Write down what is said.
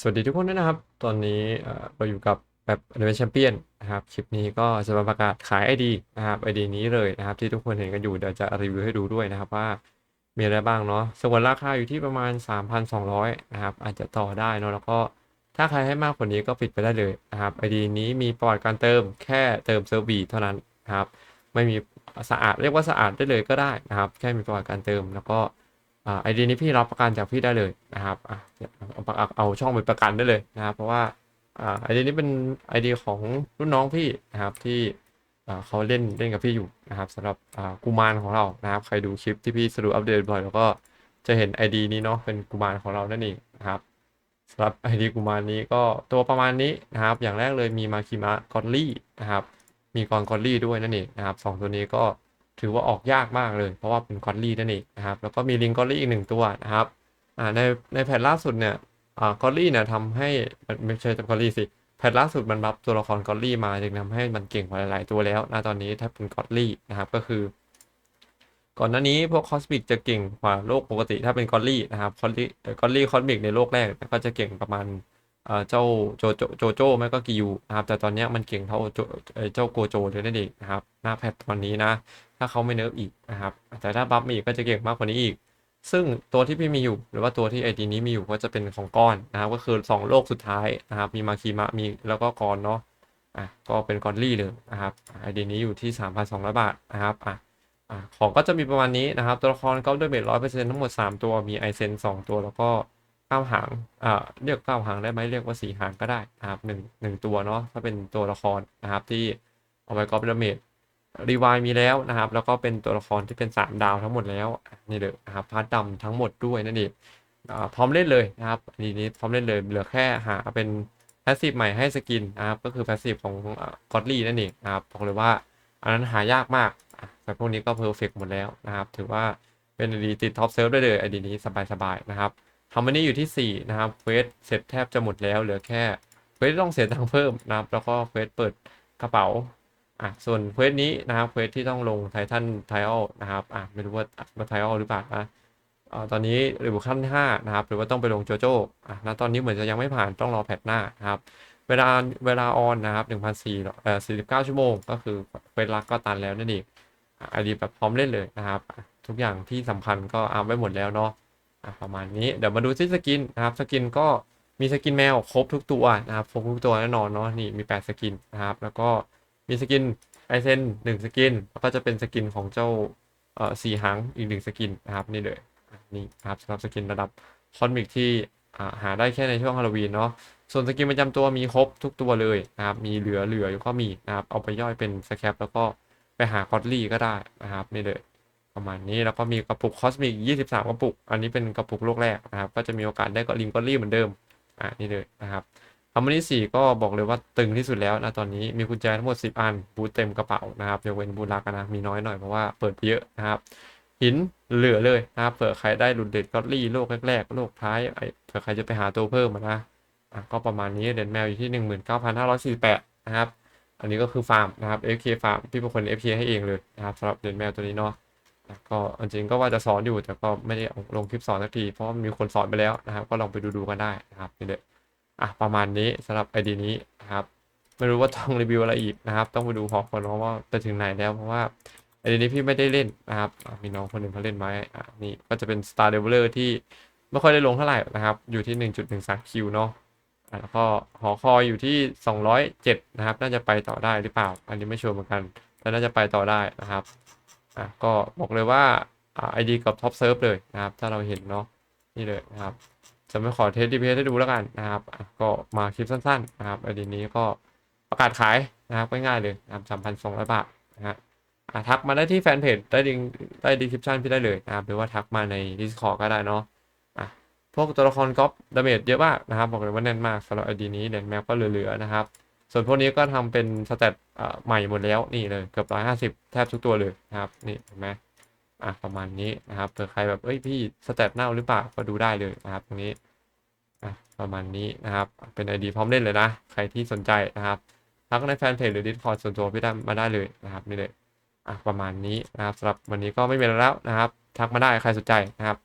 สวัสดีทุกคนด้วยนะครับ ตอนนี้เราอยู่กับแบบ Advanced Champion นะครับ คลิปนี้ก็จะมาประกาศขาย ID นะครับ ID นี้เลยนะครับ ที่ทุกคนเห็นกันอยู่เดี๋ยวจะรีวิวให้ดูด้วยนะครับว่ามีอะไรบ้างเนาะส่วนราคาอยู่ที่ประมาณ 3,200 นะครับ อาจจะต่อได้เนาะแล้วก็ถ้าใครให้มากกว่านี้ก็ปิดไปได้เลยนะครับ ID นี้มีประวัติการเติมแค่เติมเซิร์ฟบีเท่านั้นนะครับ ไม่มีสะอาดเรียกว่าสะอาดได้เลยก็ได้นะครับ แค่มีประวัติการเติมแล้วก็ไอดีนี้พี่รับประกันจากพี่ได้เลยนะครับ เดี๋ยวเอาช่องไปประกันได้เลยนะครับ เพราะว่าไอเดียนี้เป็นไอเดียของรุ่นน้องพี่นะครับที่เขาเล่นเล่นกับพี่อยู่นะครับสำหรับกุมารของเรานะครับ ใครดูคลิปที่พี่สรุปอัปเดตบ่อยแล้วก็จะเห็นไอดีนี้เนาะเป็นกุมารของเรานั่นเองนะครับสำหรับไอดีกุมารนี้ก็ตัวประมาณนี้นะครับ อย่างแรกเลยมีมาคิมะกอลลี่นะครับ มีกรกอลลี่ด้วยนั่นเองนะครับสองตัวนี้ก็ถือว่าออกยากมากเลย เพราะว่าเป็นกอลลี่นั่นเองนะครับ แล้วก็มีลิงกอลลี่อีกหนึ่งตัวนะครับในในแพทล่าสุดเนี่ย อ่ากอลลี่เนี่ยทำให้ไม่ใช่กอลลี่สิแพทล่าสุดมันบัฟตัวละครกอลลี่มาจึงทำให้มันเก่งกว่าหลายๆตัวแล้วนะตอนนี้ถ้าเป็นกอลลี่นะครับก็คือ ก่อนหน้านี้พวกคอสมิกจะเก่งกว่าโลกปกติถ้าเป็นกอลลี่นะครับกอลลี่กอลลี่คอสมิกในโลกแรกก็จะเก่งประมาณเจ้าโจโจโจโจไม่ก็กิยูนะครับแต่ตอนนี้มันเก่งเท่าโจเอ่อเจ้าโกโจเลยนั่นเองนะครับหน้าแพทตอนนี้นะ ถ้าเขาไม่เนิร์ฟอีกนะครับแต่ถ้าบัฟมาอีกก็จะเก่งมากกว่านี้อีก ซึ่งตัวที่พี่มีอยู่ หรือว่าตัวที่ไอดีนี้มีอยู่ก็จะเป็นของก้อนนะครับก็คือ 2 โลกสุดท้ายนะครับมีมาคีมะมีแล้วก็กรเนาะอะก็เป็นกอนลี่เลยนะครับไอดีนี้อยู่ที่ 3,200 บาทนะครับอะอะของก็จะมีประมาณนี้นะครับ ตัวละครก็ด้วยเบสร้อยเปอร์เซ็นต์ทั้งหมด 3 ตัวมีไอเซน2 ตัวแล้วก็เก้าหางอ่าเรียกเก้าหางได้ไหมเรียกว่าสี่หางก็ได้นะครับหนึ่งหนึ่งตัวเนาะถ้าเป็นตัวละครนะครับที่เอาไว้กอล์ฟดาเมจ รีวายมีแล้วนะครับ แล้วก็เป็นตัวละครที่เป็นสามดาวทั้งหมดแล้วนี่เลยนะครับพาร์ทดำทั้งหมดด้วยนั่นเองพร้อมเล่นเลยนะครับอันนี้พร้อมเล่นเลยเหลือแค่หาเป็นแพสซีฟใหม่ให้สกินนะครับก็คือแพสซีฟของกอดลี่นั่นเองนะครับบอกเลยว่าอันนั้นหายากมากแต่พวกนี้ก็เพอร์เฟกหมดแล้วนะครับ ถือว่าเป็นไอดีติดท็อปเซิร์ฟได้เลยไอดีนี้สบายๆนะครับทำมันนี่อยู่ที่ 4 นะครับเควสเสร็จแทบจะหมดแล้วเหลือแค่เควสต้องเสียตังค์เพิ่มนะครับ แล้วก็เควสเปิดกระเป๋า อะส่วนเควสนี้นะครับเควสที่ต้องลงไททันไทออลนะครับอะไม่รู้ว่าว่าไทออลหรือเปล่านะอ่าตอนนี้หรือขั้นที่5นะครับหรือว่าต้องไปลงโจโจ้อะณตอนนี้เหมือนจะยังไม่ผ่านต้องรอแพทหน้านะครับเวลาเวลาออนนะครับ1,400เอ่อ49 ชั่วโมง ก็คือเควสลักก็ตันแล้วนั่นเองอะอันนี้แบบพร้อมเล่นเลยนะครับ ทุกอย่างที่สำคัญก็เอาไว้หมดแล้วเนาะอะประมาณนี้เดี๋ยวมาดูที่สกินนะครับสกินก็มีสกินแมวครบทุกตัวนะครับครบทุกตัวแน่นอนเนาะนี่มี 8 สกินนะครับแล้วก็ มีสกินไอเซนหนึ่งสกินแล้วก็จะเป็นสกินของเจ้าเอ่อสี่หางอีกหนึ่งสกินนะครับนี่เลยนี่นะครับสำหรับสกินระดับคอนมิกที่หาได้แค่ในช่วงฮาโลวีนเนาะส่วนสกินประจำตัวมีครบทุกตัวเลยนะครับมีเหลือเหลืออยู่ก็มีนะครับเอาไปย่อยเป็นสแคปแล้วก็ไปหากอดลี่ก็ได้นะครับนี่เลยประมาณนี้แล้วก็มีกระปุกคอสมิก23 กระปุก อันนี้เป็นกระปุกโลกแรกนะครับ ก็จะมีโอกาสได้ก็ลิงกอลลี่เหมือนเดิมอ่านี่เลยนะครับ อมมานี่สี่ก็บอกเลยว่าตึงที่สุดแล้วนะตอนนี้มีกุญแจทั้งหมด 10 อัน บูทเต็มกระเป๋านะครับยกเว้นบูทลักนะมีน้อยหน่อยเพราะว่าเปิดเยอะนะครับหินเหลือเลยนะครับเผื่อใครได้หลุดเด็ดกอลลี่โลกแรกๆโลกท้ายเผื่อใครจะไปหาตัวเพิ่มนะอะก็ประมาณนี้เดนแมวอยู่ที่ 19,548นะครับอันนี้ก็คือฟาร์มนะครับ FK ฟาร์มพี่เป็นคน FK ให้เองเลยนะครับสำหรับเดนแมวตัวนี้เนาะก็จริงๆก็ว่าจะสอนอยู่แต่ก็ไม่ได้ลงคลิปสอนสักทีเพราะมีคนสอนไปแล้วนะครับ ก็ลองไปดูๆกันได้นะครับนี่เลย อะประมาณนี้สำหรับไอดีนี้นะครับไม่รู้ว่าต้องรีวิวอะไรอีกนะครับ ต้องไปดูพอก่อนเนาะว่าไปถึงไหนแล้วเพราะว่าไอเดียนี้พี่ไม่ได้เล่นนะครับมีน้องคนหนึ่งเขาเล่นไว้อะนี่ก็จะเป็น Star Leveler ที่ไม่ค่อยได้ลงเท่าไหร่นะครับ อยู่ที่ 1.13คิวเนาะแล้วก็หอคอยอยู่ที่ 207 นะครับ น่าจะไปต่อได้หรือเปล่า อันนี้ไม่ชัวร์เหมือนกัน แต่น่าจะไปต่อได้นะครับอะก็บอกเลยว่าไอ่า ID กับท็อปเซิร์ฟเลยนะครับ ถ้าเราเห็นเนาะนี่เลยนะครับ จะไม่ขอเทสดีเพให้ดูแล้วกันนะครับ ก็มาคลิปสั้นๆนะครับ ID นี้ก็ประกาศขายนะครับง่ายๆเลยนะครับสามพันสองร้อยบาทนะฮะทักมาได้ที่แฟนเพจได้ดิงได้ดีคริปชันพี่ได้เลยนะครับหรือว่าทักมาใน Discord ก็ได้เนาะอะพวกตัวละครก๊อปดาเมจเยอะมากนะครับ บอกเลยว่าแน่นมากสำหรับ ID นี้เดนแมปก็เหลือๆนะครับ ส่วนพวกนี้ก็ทำเป็นสเตตใหม่หมดแล้วนี่เลยเกือบร้อยห้าสิบแทบทุกตัวเลยนะครับนี่เห็นไหม อะประมาณนี้นะครับเผื่อใครแบบเอ้ยพี่สเตตเน่าหรือเปล่าก็ดูได้เลยนะครับตรงนี้อะประมาณนี้นะครับ เป็นไอดีพร้อมเล่นเลยนะ ใครที่สนใจนะครับทักในแฟนเพจหรือ Discord ส่วนตัวพี่ได้มาได้เลยนะครับนี่เลยอะประมาณนี้นะครับสำหรับวันนี้ก็ไม่มีแล้วนะครับ ทักมาได้ใครสนใจนะครับ